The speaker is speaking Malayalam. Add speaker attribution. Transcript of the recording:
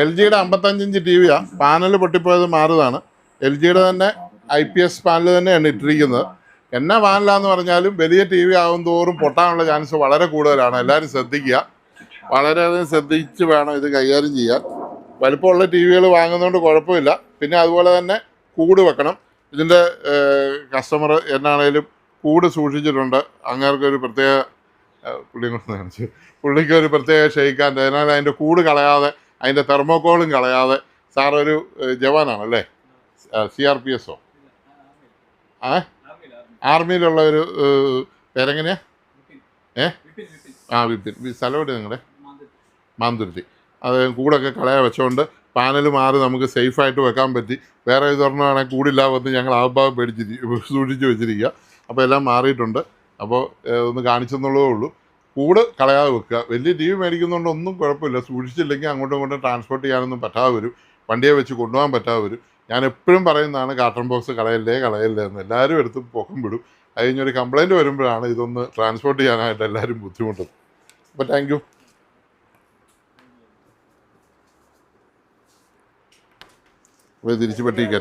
Speaker 1: എൽ ജിയുടെ അമ്പത്തഞ്ചിഞ്ച് ടി ടിവിയാ പാനൽ പൊട്ടിപ്പോയത് മാറുതാണ്. എൽ ജിയുടെ തന്നെ ഐ പി എസ് പാനൽ തന്നെയാണ് ഇട്ടിരിക്കുന്നത്. എന്നാ പാനലാന്ന് പറഞ്ഞാലും വലിയ ടി വി ആകും തോറും പൊട്ടാനുള്ള ചാൻസ് വളരെ കൂടുതലാണ്. എല്ലാവരും ശ്രദ്ധിക്കുക. വളരെയധികം ശ്രദ്ധിച്ച് വേണം ഇത് കൈകാര്യം ചെയ്യാൻ. വലുപ്പമുള്ള ടി വികൾ വാങ്ങുന്നതുകൊണ്ട് കുഴപ്പമില്ല. പിന്നെ അതുപോലെ തന്നെ കൂട് വെക്കണം. ഇതിന്റെ കസ്റ്റമർ എന്നാണേലും കൂട് സൂക്ഷിച്ചിട്ടുണ്ട്. അങ്ങേർക്കൊരു പ്രത്യേക പുള്ളിയെ കൊണ്ട് കാണിച്ചു. പുള്ളിക്ക് ഒരു പ്രത്യേക ഷെയ്ക്കാന്റെ അതിനാൽ അതിന്റെ കൂട് കളയാതെ അതിന്റെ തെർമോക്കോളും കളയാതെ സാർ ഒരു ജവാനാണല്ലേ? സി ആർ പി എസോ? ആ? ആർമിയിലുള്ള ഒരു പേരെങ്ങനെയാ? ഏ? ആ വിപിൻ. സ്ഥലം എവിടെ നിങ്ങളുടെ മാന്തുരുത്തി. അത് കൂടൊക്കെ കളയാ വെച്ചുകൊണ്ട് പാനൽ മാറി നമുക്ക് സേഫായിട്ട് വെക്കാൻ പറ്റി. വേറെ ഇതൊരെണ്ണമാണെങ്കിൽ കൂടില്ല വന്ന് ഞങ്ങൾ ആ ഭാഗം പേടിച്ചിരിക്കും സൂക്ഷിച്ച് വെച്ചിരിക്കുക അപ്പോൾ എല്ലാം മാറിയിട്ടുണ്ട്. അപ്പോൾ ഒന്ന് കാണിച്ചെന്നുള്ളതേ ഉള്ളൂ. കൂട് കളയാതെ വെക്കുക. വലിയ ടി വി മേടിക്കുന്നതുകൊണ്ട് ഒന്നും കുഴപ്പമില്ല. സൂക്ഷിച്ചില്ലെങ്കിൽ അങ്ങോട്ടും ഇങ്ങോട്ടും ട്രാൻസ്പോർട്ട് ചെയ്യാനൊന്നും പറ്റാതെ വരും. വണ്ടിയെ വെച്ച് കൊണ്ടുപോകാൻ പറ്റാതെ വരും. ഞാൻ എപ്പോഴും പറയുന്നതാണ് കാർട്ടൺ ബോക്സ് കളയല്ലേ കളയല്ലേ എന്ന്. എല്ലാവരും എടുത്ത് പൊക്കം വിടും. അത് കഴിഞ്ഞൊരു കംപ്ലൈന്റ് വരുമ്പോഴാണ് ഇതൊന്ന് ട്രാൻസ്പോർട്ട് ചെയ്യാനായിട്ട് എല്ലാവരും ബുദ്ധിമുട്ടും അപ്പോൾ താങ്ക് യു തിരിച്ച് പെട്ടിക്ക്